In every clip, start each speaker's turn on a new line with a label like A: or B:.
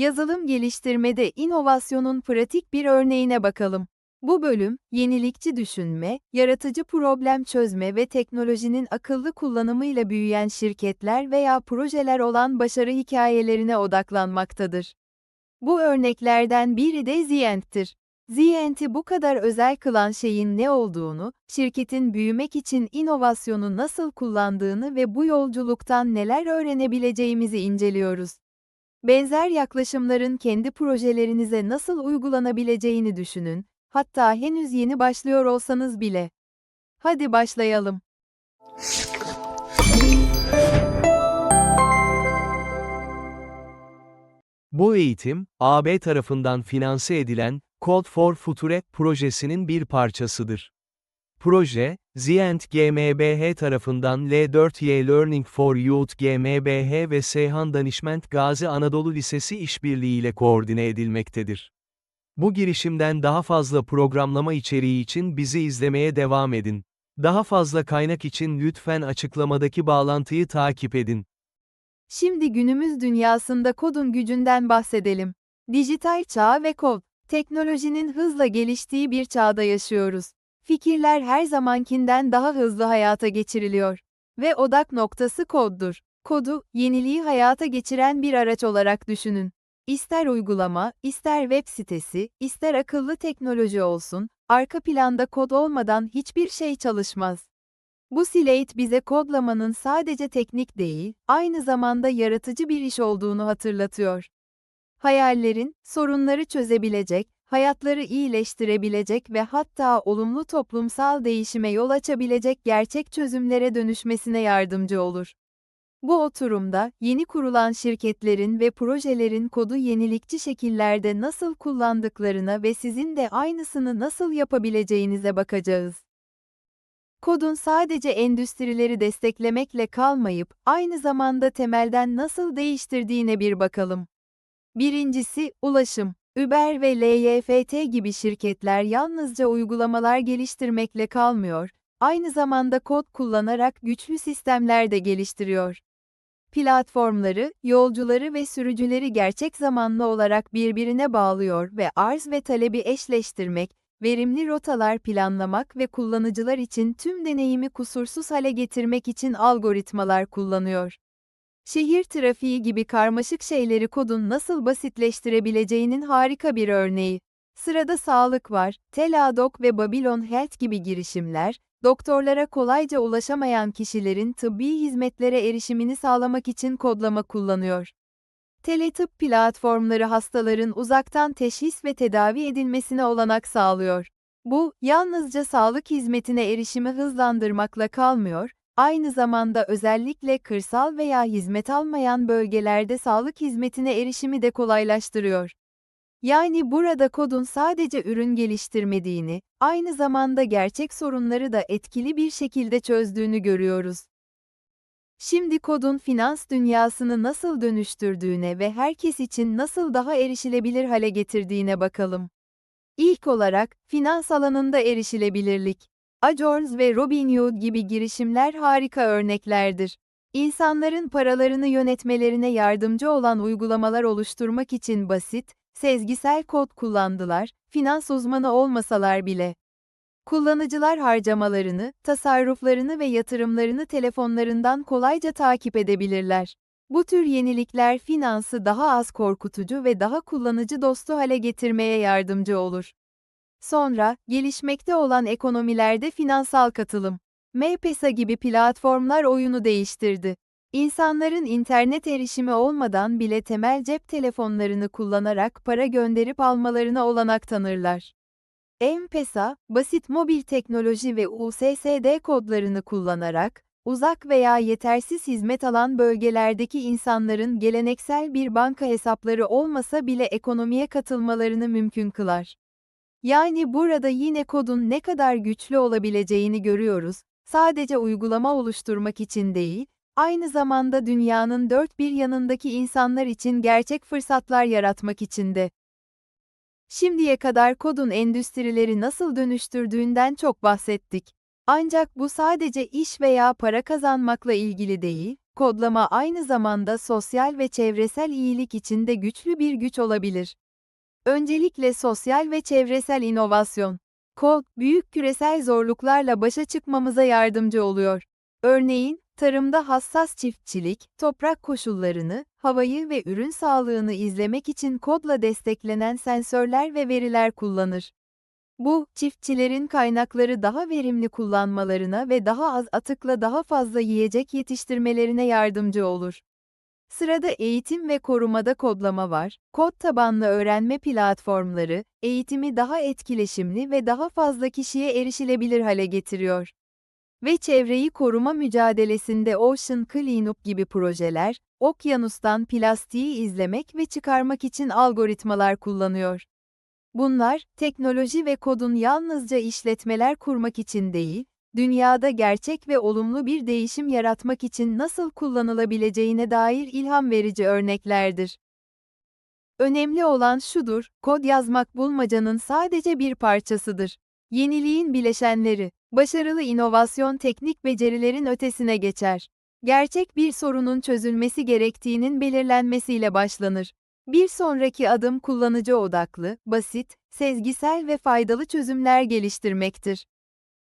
A: Yazılım geliştirmede inovasyonun pratik bir örneğine bakalım. Bu bölüm, yenilikçi düşünme, yaratıcı problem çözme ve teknolojinin akıllı kullanımıyla büyüyen şirketler veya projeler olan başarı hikayelerine odaklanmaktadır. Bu örneklerden biri de Zient'tir. Zient'i bu kadar özel kılan şeyin ne olduğunu, şirketin büyümek için inovasyonu nasıl kullandığını ve bu yolculuktan neler öğrenebileceğimizi inceliyoruz. Benzer yaklaşımların kendi projelerinize nasıl uygulanabileceğini düşünün, hatta henüz yeni başlıyor olsanız bile. Hadi başlayalım.
B: Bu eğitim, AB tarafından finanse edilen Code for Future projesinin bir parçasıdır. Proje, Zient GmbH tarafından L4Y Learning for Youth GmbH ve Seyhan Danışment Gazi Anadolu Lisesi işbirliğiyle koordine edilmektedir. Bu girişimden daha fazla programlama içeriği için bizi izlemeye devam edin. Daha fazla kaynak için lütfen açıklamadaki bağlantıyı takip edin.
A: Şimdi günümüz dünyasında kodun gücünden bahsedelim. Dijital çağ ve kod, teknolojinin hızla geliştiği bir çağda yaşıyoruz. Fikirler her zamankinden daha hızlı hayata geçiriliyor. Ve odak noktası koddur. Kodu, yeniliği hayata geçiren bir araç olarak düşünün. İster uygulama, ister web sitesi, ister akıllı teknoloji olsun, arka planda kod olmadan hiçbir şey çalışmaz. Bu Slate bize kodlamanın sadece teknik değil, aynı zamanda yaratıcı bir iş olduğunu hatırlatıyor. Hayallerin, sorunları çözebilecek, hayatları iyileştirebilecek ve hatta olumlu toplumsal değişime yol açabilecek gerçek çözümlere dönüşmesine yardımcı olur. Bu oturumda, yeni kurulan şirketlerin ve projelerin kodu yenilikçi şekillerde nasıl kullandıklarına ve sizin de aynısını nasıl yapabileceğinize bakacağız. Kodun sadece endüstrileri desteklemekle kalmayıp, aynı zamanda temelden nasıl değiştirdiğine bir bakalım. Birincisi, ulaşım. Uber ve LYFT gibi şirketler yalnızca uygulamalar geliştirmekle kalmıyor, aynı zamanda kod kullanarak güçlü sistemler de geliştiriyor. Platformları, yolcuları ve sürücüleri gerçek zamanlı olarak birbirine bağlıyor ve arz ve talebi eşleştirmek, verimli rotalar planlamak ve kullanıcılar için tüm deneyimi kusursuz hale getirmek için algoritmalar kullanıyor. Şehir trafiği gibi karmaşık şeyleri kodun nasıl basitleştirebileceğinin harika bir örneği. Sırada sağlık var, Teladoc ve Babylon Health gibi girişimler, doktorlara kolayca ulaşamayan kişilerin tıbbi hizmetlere erişimini sağlamak için kodlama kullanıyor. Teletıp platformları hastaların uzaktan teşhis ve tedavi edilmesine olanak sağlıyor. Bu, yalnızca sağlık hizmetine erişimi hızlandırmakla kalmıyor, aynı zamanda özellikle kırsal veya hizmet almayan bölgelerde sağlık hizmetine erişimi de kolaylaştırıyor. Yani burada kodun sadece ürün geliştirmediğini, aynı zamanda gerçek sorunları da etkili bir şekilde çözdüğünü görüyoruz. Şimdi kodun finans dünyasını nasıl dönüştürdüğüne ve herkes için nasıl daha erişilebilir hale getirdiğine bakalım. İlk olarak, finans alanında erişilebilirlik. Ajorns ve Robinhood gibi girişimler harika örneklerdir. İnsanların paralarını yönetmelerine yardımcı olan uygulamalar oluşturmak için basit, sezgisel kod kullandılar, finans uzmanı olmasalar bile. Kullanıcılar harcamalarını, tasarruflarını ve yatırımlarını telefonlarından kolayca takip edebilirler. Bu tür yenilikler finansı daha az korkutucu ve daha kullanıcı dostu hale getirmeye yardımcı olur. Sonra, gelişmekte olan ekonomilerde finansal katılım. M-Pesa gibi platformlar oyunu değiştirdi. İnsanların internet erişimi olmadan bile temel cep telefonlarını kullanarak para gönderip almalarına olanak tanırlar. M-Pesa, basit mobil teknoloji ve USSD kodlarını kullanarak, uzak veya yetersiz hizmet alan bölgelerdeki insanların geleneksel bir banka hesapları olmasa bile ekonomiye katılmalarını mümkün kılar. Yani burada yine kodun ne kadar güçlü olabileceğini görüyoruz, sadece uygulama oluşturmak için değil, aynı zamanda dünyanın dört bir yanındaki insanlar için gerçek fırsatlar yaratmak için de. Şimdiye kadar kodun endüstrileri nasıl dönüştürdüğünden çok bahsettik. Ancak bu sadece iş veya para kazanmakla ilgili değil, kodlama aynı zamanda sosyal ve çevresel iyilik için de güçlü bir güç olabilir. Öncelikle sosyal ve çevresel inovasyon. Kod, büyük küresel zorluklarla başa çıkmamıza yardımcı oluyor. Örneğin, tarımda hassas çiftçilik, toprak koşullarını, havayı ve ürün sağlığını izlemek için kodla desteklenen sensörler ve veriler kullanır. Bu, çiftçilerin kaynakları daha verimli kullanmalarına ve daha az atıkla daha fazla yiyecek yetiştirmelerine yardımcı olur. Sırada eğitim ve korumada kodlama var. Kod tabanlı öğrenme platformları, eğitimi daha etkileşimli ve daha fazla kişiye erişilebilir hale getiriyor. Ve çevreyi koruma mücadelesinde Ocean Cleanup gibi projeler, okyanustan plastiği izlemek ve çıkarmak için algoritmalar kullanıyor. Bunlar, teknoloji ve kodun yalnızca işletmeler kurmak için değil, dünyada gerçek ve olumlu bir değişim yaratmak için nasıl kullanılabileceğine dair ilham verici örneklerdir. Önemli olan şudur, kod yazmak bulmacanın sadece bir parçasıdır. Yeniliğin bileşenleri, başarılı inovasyon teknik becerilerin ötesine geçer. Gerçek bir sorunun çözülmesi gerektiğinin belirlenmesiyle başlanır. Bir sonraki adım kullanıcı odaklı, basit, sezgisel ve faydalı çözümler geliştirmektir.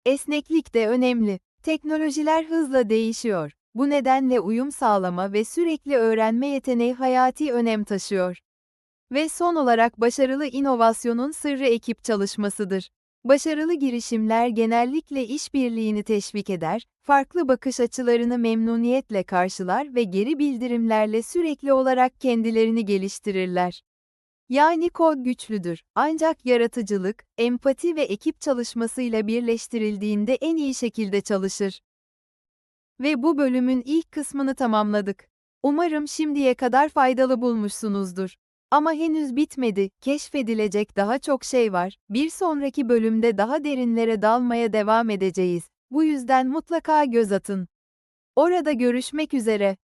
A: Esneklik de önemli. Teknolojiler hızla değişiyor. Bu nedenle uyum sağlama ve sürekli öğrenme yeteneği hayati önem taşıyor. Ve son olarak başarılı inovasyonun sırrı ekip çalışmasıdır. Başarılı girişimler genellikle işbirliğini teşvik eder, farklı bakış açılarını memnuniyetle karşılar ve geri bildirimlerle sürekli olarak kendilerini geliştirirler. Yani kod güçlüdür, ancak yaratıcılık, empati ve ekip çalışmasıyla birleştirildiğinde en iyi şekilde çalışır. Ve bu bölümün ilk kısmını tamamladık. Umarım şimdiye kadar faydalı bulmuşsunuzdur. Ama henüz bitmedi, keşfedilecek daha çok şey var. Bir sonraki bölümde daha derinlere dalmaya devam edeceğiz. Bu yüzden mutlaka göz atın. Orada görüşmek üzere.